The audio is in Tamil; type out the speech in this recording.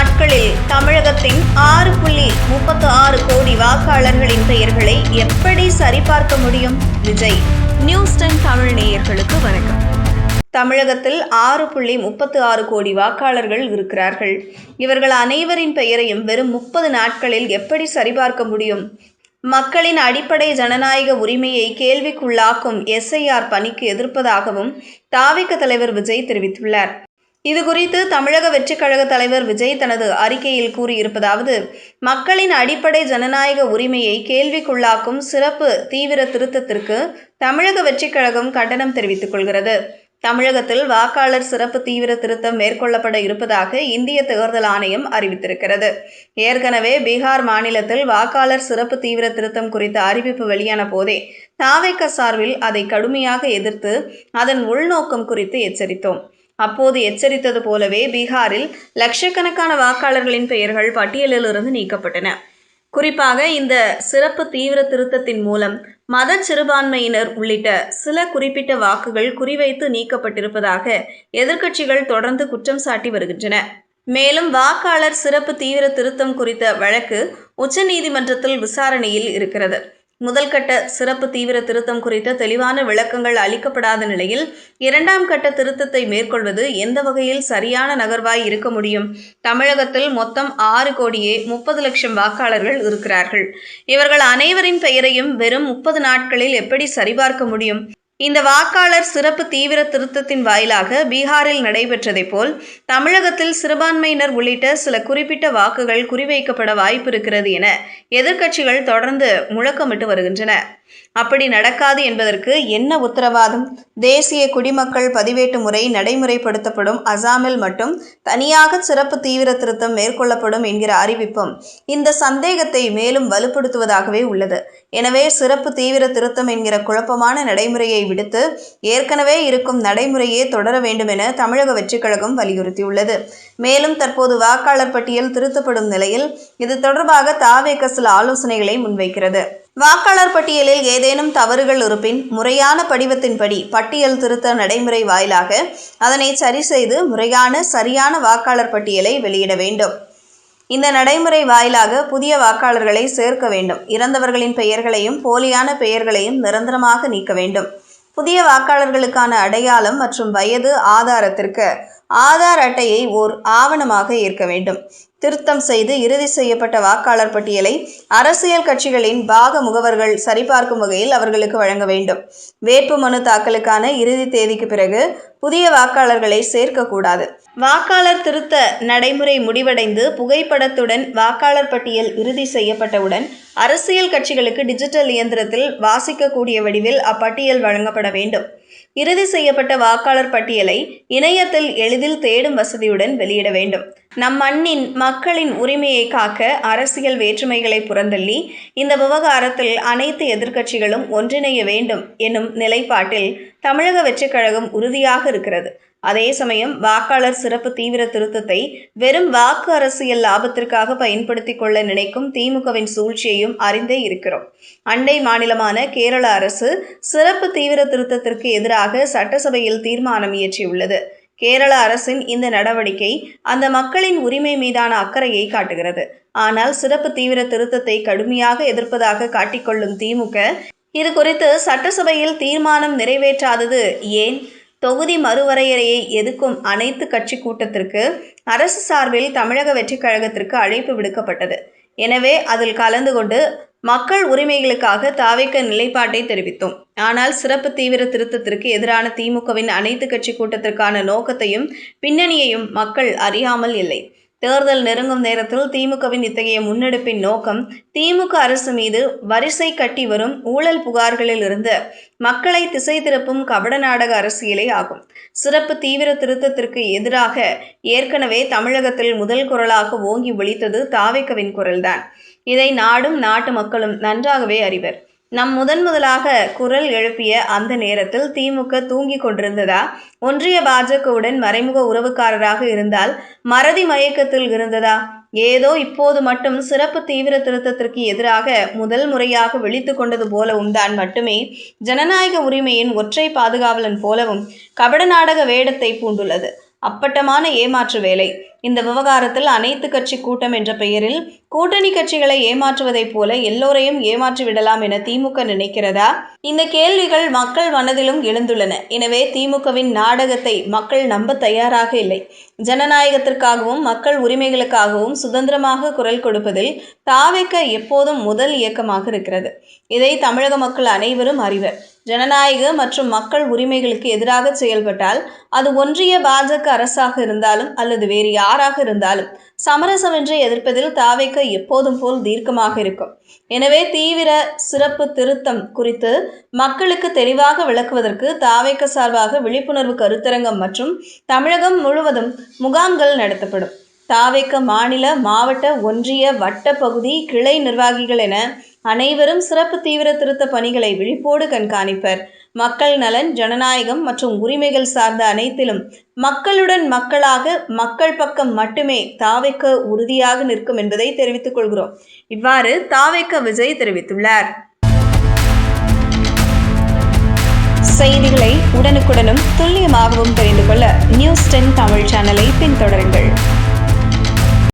நாட்களில் தமிழகத்தின் ஆறு புள்ளி முப்பத்து ஆறு கோடி வாக்காளர்களின் பெயர்களை எப்படி சரிபார்க்க முடியும்? விஜய் நியூஸ் டென் தமிழ் நேயர்களுக்கு வணக்கம். தமிழகத்தில் ஆறு புள்ளி முப்பத்து ஆறு கோடி வாக்காளர்கள் இருக்கிறார்கள். இவர்கள் அனைவரின் பெயரையும் வெறும் முப்பது நாட்களில் எப்படி சரிபார்க்க முடியும்? மக்களின் அடிப்படை ஜனநாயக உரிமையை கேள்விக்குள்ளாக்கும் எஸ்ஐஆர் பணிக்கு எதிர்ப்பதாகவும் தாவிக தலைவர் விஜய் தெரிவித்துள்ளார். இது குறித்து தமிழக வெற்றிக் கழக தலைவர் விஜய் தனது அறிக்கையில் கூறியிருப்பதாவது மக்களின் அடிப்படை ஜனநாயக உரிமையை கேள்விக்குள்ளாக்கும் சிறப்பு தீவிர திருத்தத்திற்கு தமிழக வெற்றிக் கழகம் கண்டனம் தெரிவித்துக் கொள்கிறது. தமிழகத்தில் வாக்காளர் சிறப்பு தீவிர திருத்தம் மேற்கொள்ளப்பட இருப்பதாக இந்திய தேர்தல் ஆணையம் அறிவித்திருக்கிறது. ஏற்கனவே பீகார் மாநிலத்தில் வாக்காளர் சிறப்பு தீவிர திருத்தம் குறித்த அறிவிப்பு வெளியான போதே தாவைக்க சார்பில் அதை கடுமையாக எதிர்த்து அதன் உள்நோக்கம் குறித்து எச்சரித்தோம். அப்போது எச்சரித்தது போலவே பீகாரில் லட்சக்கணக்கான வாக்காளர்களின் பெயர்கள் பட்டியலிலிருந்து நீக்கப்பட்டன. குறிப்பாக இந்த சிறப்பு தீவிர திருத்தத்தின் மூலம் மத சிறுபான்மையினர் உள்ளிட்ட சில குறிப்பிட்ட வாக்குகள் குறிவைத்து நீக்கப்பட்டிருப்பதாக எதிர்க்கட்சிகள் தொடர்ந்து குற்றம் சாட்டி வருகின்றன. மேலும் வாக்காளர் சிறப்பு தீவிர திருத்தம் குறித்த வழக்கு உச்சநீதிமன்றத்தில் விசாரணையில் இருக்கிறது. முதல் கட்ட சிறப்பு தீவிர திருத்தம் குறித்த தெளிவான விளக்கங்கள் அளிக்கப்படாத நிலையில் இரண்டாம் கட்ட திருத்தத்தை மேற்கொள்வது எந்த வகையில் சரியான நகர்வாய் இருக்க முடியும்? தமிழகத்தில் மொத்தம் ஆறு கோடியே முப்பது லட்சம் வாக்காளர்கள் இருக்கிறார்கள். இவர்கள் அனைவரின் பெயரையும் வெறும் முப்பது நாட்களில் எப்படி சரிபார்க்க முடியும்? இந்த வாக்காளர் சிறப்பு தீவிர திருத்தத்தின் வாயிலாக பீகாரில் நடைபெற்றதைப் போல் தமிழகத்தில் சிறுபான்மையினர் உள்ளிட்ட சில குறிப்பிட்ட வாக்குகள் குறிவைக்கப்பட வாய்ப்பு இருக்கிறது என எதிர்க்கட்சிகள் தொடர்ந்து முழக்கமிட்டு வருகின்றன. அப்படி நடக்காது என்பதற்கு என்ன உத்தரவாதம்? தேசிய குடிமக்கள் பதிவேட்டு முறை நடைமுறைப்படுத்தப்படும் அசாமில் மட்டும் தனியாக சிறப்பு தீவிர திருத்தம் மேற்கொள்ளப்படும் என்கிற அறிவிப்பும் இந்த சந்தேகத்தை மேலும் வலுப்படுத்துவதாகவே உள்ளது. எனவே சிறப்பு தீவிர திருத்தம் என்கிற குழப்பமான நடைமுறையை விடுத்து ஏற்கனவே இருக்கும் நடைமுறையே தொடர வேண்டும் என தமிழக வெற்றிக் கழகம் வலியுறுத்தியுள்ளது. மேலும் தற்போது வாக்காளர் பட்டியல் திருத்தப்படும் நிலையில் இது தொடர்பாக தாவேக சில ஆலோசனைகளை முன்வைக்கிறது. வாக்காளர் பட்டியலில் ஏதேனும் தவறுகள் இருப்பின் முறையான படிவத்தின்படி பட்டியல் திருத்த நடைமுறை வாயிலாக அதனை சரி செய்து முறையான சரியான வாக்காளர் பட்டியலை வெளியிட வேண்டும். இந்த நடைமுறை வாயிலாக புதிய வாக்காளர்களை சேர்க்க வேண்டும். இறந்தவர்களின் பெயர்களையும் போலியான பெயர்களையும் நிரந்தரமாக நீக்க வேண்டும். புதிய வாக்காளர்களுக்கான அடையாளம் மற்றும் வயது ஆதாரத்திற்கு ஆதார் அட்டையை ஓர் ஆவணமாக ஏற்க வேண்டும். திருத்தம் செய்து இறுதி செய்யப்பட்ட வாக்காளர் பட்டியலை அரசியல் கட்சிகளின் பாக முகவர்கள் சரிபார்க்கும் வகையில் அவர்களுக்கு வழங்க வேண்டும். வேட்பு மனு தாக்கலுக்கான இறுதி தேதிக்கு பிறகு புதிய வாக்காளர்களை சேர்க்கக்கூடாது வாக்காளர் திருத்த நடைமுறை முடிவடைந்து புகைப்படத்துடன் வாக்காளர் பட்டியல் இறுதி செய்யப்பட்டவுடன் அரசியல் கட்சிகளுக்கு டிஜிட்டல் இயந்திரத்தில் வாசிக்கக்கூடிய வடிவில் அப்பட்டியல் வழங்கப்பட வேண்டும். இறுதி செய்யப்பட்ட வாக்காளர் பட்டியலை இணையத்தில் எளிதில் தேடும் வசதியுடன் வெளியிட வேண்டும். நம் மண்ணின் மக்களின் உரிமையை காக்க அரசியல் வேற்றுமைகளை புறந்தள்ளி இந்த விவகாரத்தில் அனைத்து எதிர்க்கட்சிகளும் ஒன்றிணைய வேண்டும் என்னும் நிலைப்பாட்டில் தமிழக வெற்றிக் கழகம் உறுதியாக இருக்கிறது. அதே சமயம் வாக்காளர் சிறப்பு தீவிர திருத்தத்தை வெறும் வாக்கு அரசியல் லாபத்திற்காக பயன்படுத்திக் கொள்ள நினைக்கும் திமுகவின் சூழ்ச்சியையும் அறிந்தே இருக்கிறோம். அண்டை மாநிலமான கேரள அரசு சிறப்பு தீவிர திருத்தத்திற்கு எதிராக சட்டசபையில் தீர்மானம் இயற்றியுள்ளது. கேரள அரசின் இந்த நடவடிக்கை அந்த மக்களின் உரிமை மீதான அக்கறையை காட்டுகிறது. ஆனால் சிறப்பு தீவிர திருத்தத்தை கடுமையாக எதிர்ப்பதாக காட்டிக்கொள்ளும் திமுக இது குறித்து சட்டசபையில் தீர்மானம் நிறைவேற்றாதது ஏன்? தொகுதி மறுவரையறையை எதிர்க்கும் அனைத்து கட்சி கூட்டத்திற்கு அரசு சார்பில் தமிழக வெற்றிக் கழகத்திற்கு அழைப்பு விடுக்கப்பட்டது. எனவே அதில் கலந்து கொண்டு மக்கள் உரிமைகளுக்காக தாவைக்க நிலைப்பாட்டை தெரிவித்தோம். ஆனால் சிறப்பு தீவிர திருத்தத்திற்கு எதிரான திமுகவின் அனைத்து கட்சி கூட்டத்திற்கான நோக்கத்தையும் பின்னணியையும் மக்கள் அறியாமல் இல்லை. தேர்தல் நெருங்கும் நேரத்தில் திமுகவின் இத்தகைய முன்னெடுப்பின் நோக்கம் திமுக அரசு மீது வரிசை கட்டி வரும் ஊழல் புகார்களில் இருந்து மக்களை திசை திருப்பும் கபட நாடக அரசியலே ஆகும். சிறப்பு தீவிர திருத்தத்திற்கு எதிராக ஏற்கனவே தமிழகத்தில் முதல் குரலாக ஓங்கி ஒழித்தது தாவேக்கவின் குரல்தான். இதை நாடும் நாட்டு மக்களும் நன்றாகவே அறிவர். நம் முதன் முதலாக குரல் எழுப்பிய அந்த நேரத்தில் திமுக தூங்கிக் கொண்டிருந்ததா? ஒன்றிய பாஜகவுடன் மறைமுக உறவுக்காரராக இருந்தால் மறதி மயக்கத்தில் இருந்ததா? ஏதோ இப்போது மட்டும் சிறப்பு தீவிர திருத்தத்திற்கு எதிராக முதல் முறையாக விழித்து கொண்டது போலவும் தான் மட்டுமே ஜனநாயக உரிமையின் ஒற்றை பாதுகாவலன் போலவும் கபட நாடக வேடத்தை பூண்டுள்ளது. அப்பட்டமான ஏமாற்று வேலை. இந்த விவகாரத்தில் அனைத்து கட்சி கூட்டம் என்ற பெயரில் கூட்டணி கட்சிகளை ஏமாற்றுவதைப் போல எல்லோரையும் ஏமாற்றி விடலாம் என திமுக நினைக்கிறதா? இந்த கேள்விகள் மக்கள் மனதிலும் எழுந்துள்ளன. எனவே திமுகவின் நாடகத்தை மக்கள் நம்ப தயாராக இல்லை. ஜனநாயகத்திற்காகவும் மக்கள் உரிமைகளுக்காகவும் சுதந்திரமாக குரல் கொடுப்பதில் தாவேக்க எப்போதும் முதல் இயக்கமாக இருக்கிறது. இதை தமிழக மக்கள் அனைவரும் அறிவர். ஜனநாயக மற்றும் மக்கள் உரிமைகளுக்கு எதிராக செயல்பட்டால் அது ஒன்றிய பாஜக அரசாக இருந்தாலும் அல்லது வேறு யாராக இருந்தாலும் சமரசமின்றி எதிர்ப்பதில் தாவைக்க எப்போதும் போல் தீர்க்கமாக இருக்கும். எனவே தீவிர சிறப்பு திருத்தம் குறித்து மக்களுக்கு தெளிவாக விளக்குவதற்கு தாவைக்க சார்பாக விழிப்புணர்வு கருத்தரங்கம் மற்றும் தமிழகம் முழுவதும் முகாம்கள் நடத்தப்படும். தாவைக்க மாநில மாவட்ட ஒன்றிய வட்ட பகுதி கிளை நிர்வாகிகள் என அனைவரும் சிறப்பு தீவிர திருத்த பணிகளை விழிப்போடு கண்காணிப்பர். மக்கள் நலன் ஜனநாயகம் மற்றும் உரிமைகள் சார்ந்த அனைத்திலும் மக்களுடன் மக்களாக மக்கள் பக்கம் மட்டுமே தாவைக்க உறுதியாக நிற்கும் என்பதை தெரிவித்துக் கொள்கிறோம். இவ்வாறு தாவைக்க விஜய் தெரிவித்துள்ளார். செய்திகளை உடனுக்குடனும் துல்லியமாகவும் தெரிந்து கொள்ள நியூஸ் டென் தமிழ் சேனலை பின்தொடருங்கள்.